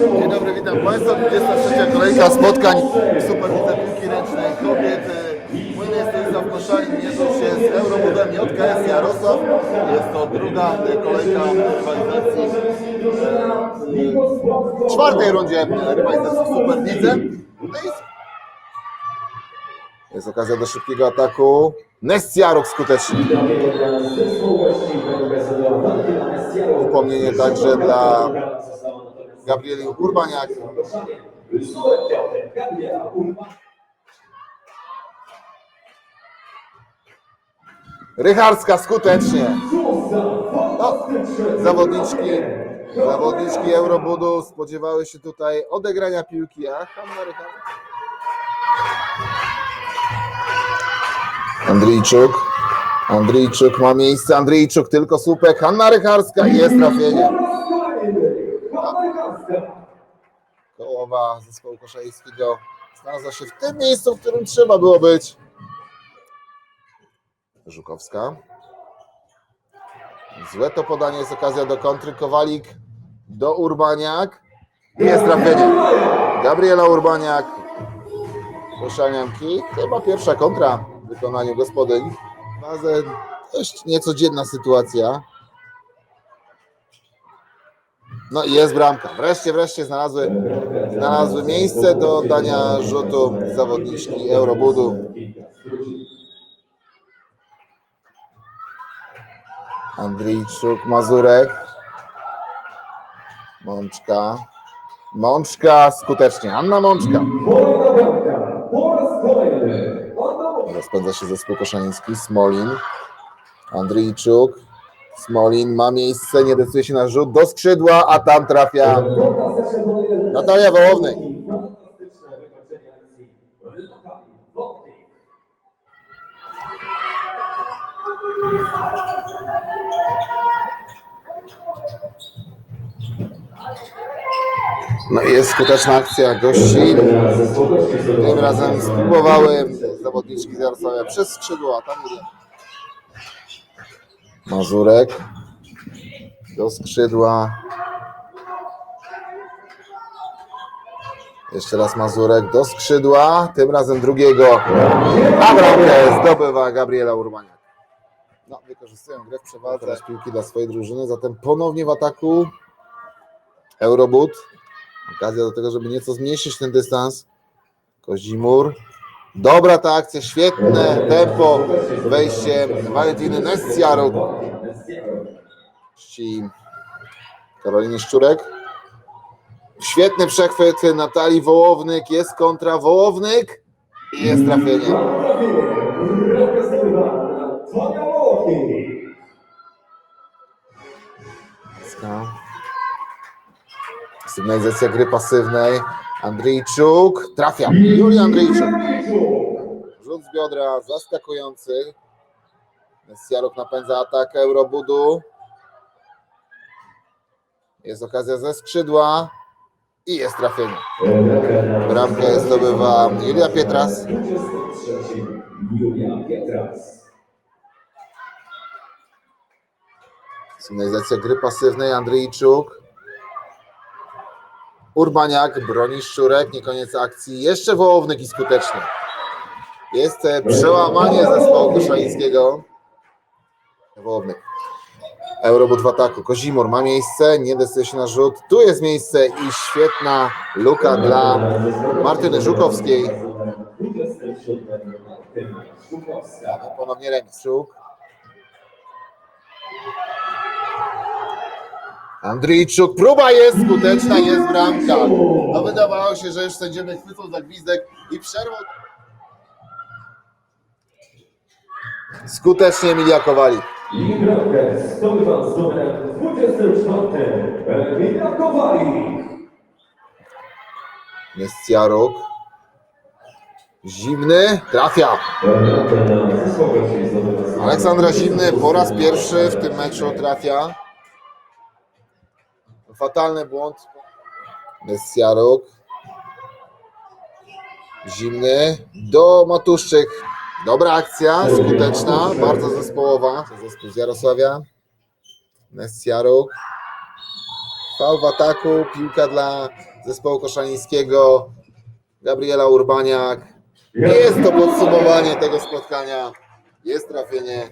Dzień dobry, witam Państwa. 23. kolejka spotkań w Superlidze Piłki Ręcznej Kobiet. Mój imię jest Stanisław Koszalin, mierzą się z Eurobudem JKS Jarosław. Jest to druga kolejka rywalizacji e, w czwartej rundzie rywalizacji w Superlidze. No Jest okazja do szybkiego ataku. Nestiaruk skutecznie. Upomnienie także dla Gabrieli Urbaniak. Rycharska skutecznie. No, zawodniczki, zawodniczki Eurobudu spodziewały się tutaj odegrania piłki, a Hanna Rycharska. Andrzejczuk. Andrzejczuk ma miejsce. Andrzejczuk tylko słupek. Hanna Rycharska jest trafienie. Kołowa zespołu koszalińskiego znalazła się w tym miejscu, w którym trzeba było być. Żukowska. Złe to podanie, jest okazja do kontry. Kowalik do Urbaniak. Jest trafienie. Gabriela Urbaniak. Koszanianki. Chyba pierwsza kontra w wykonaniu gospodyń. Dość niecodzienna sytuacja. No i jest bramka. Wreszcie, wreszcie znalazły, znalazły miejsce do oddania rzutu zawodniczki Eurobudu. Andrzejczuk, Mazurek. Mączka. Mączka skutecznie. Anna Mączka. Rozpędza się zespół koszaliński. Smolin. Andrzejczuk. Smolin ma miejsce, nie decyduje się na rzut do skrzydła, a tam trafia Natalia Wołowny. No i jest skuteczna akcja gości. Tym razem spróbowały zawodniczki z Jarosławia przez skrzydło, a tam nie. Mazurek do skrzydła. Jeszcze raz Mazurek do skrzydła, tym razem drugiego. A bramkę zdobywa Gabriela Urbaniak. No, wykorzystują grę w przewadze piłki dla swojej drużyny, zatem ponownie w ataku Eurobut. Okazja do tego, żeby nieco zmniejszyć ten dystans. Kozimur. Dobra ta akcja, świetne tempo, wejście Walentiny Nestiaruk. Ci Karoliny Szczurek. Świetny przechwyt Natalii Wołownyk, jest kontra Wołownyk i jest trafienie. Sygnalizacja gry pasywnej. Andrzejczuk trafia. Julia Andrzejczuk. Rzut z biodra zaskakujący. Messiaruk napędza atak Eurobudu. Jest okazja ze skrzydła i jest trafienie. Bramkę zdobywa Julia Pietras. 23. Julia Pietras. Sygnalizacja gry pasywnej Andrzejczuk. Urbaniak broni Szczurek, nie koniec akcji. Jeszcze Wołownyk i skutecznie. Jest e, przełamanie zespołu koszalińskiego. Wołownyk. Eurobut w ataku. Kozimur ma miejsce, nie decyduje się na rzut. Tu jest miejsce i świetna luka dla Martyny Żukowskiej. 27. Martyna Żukowska. Ponownie remis. Żuk. Andrzejczuk, próba jest skuteczna, jest bramka. No wydawało się, że już sędziowie chwycą za gwizdek i przerwą. Skutecznie Emilia Kowalik. I bramkę zdobywa z numerem 24. Elwina Kowalik. Jest Jaruk. Zimny, trafia. Aleksandra Zimny po raz pierwszy w tym meczu trafia. Fatalny błąd. Jest Jaruk. Zimny do Matuszczyk. Dobra akcja, skuteczna, bardzo zespołowa. Zespół z Jarosławia. Nestiaruk. Fał w ataku, piłka dla zespołu koszalińskiego, Gabriela Urbaniak. Jest to podsumowanie tego spotkania. Jest trafienie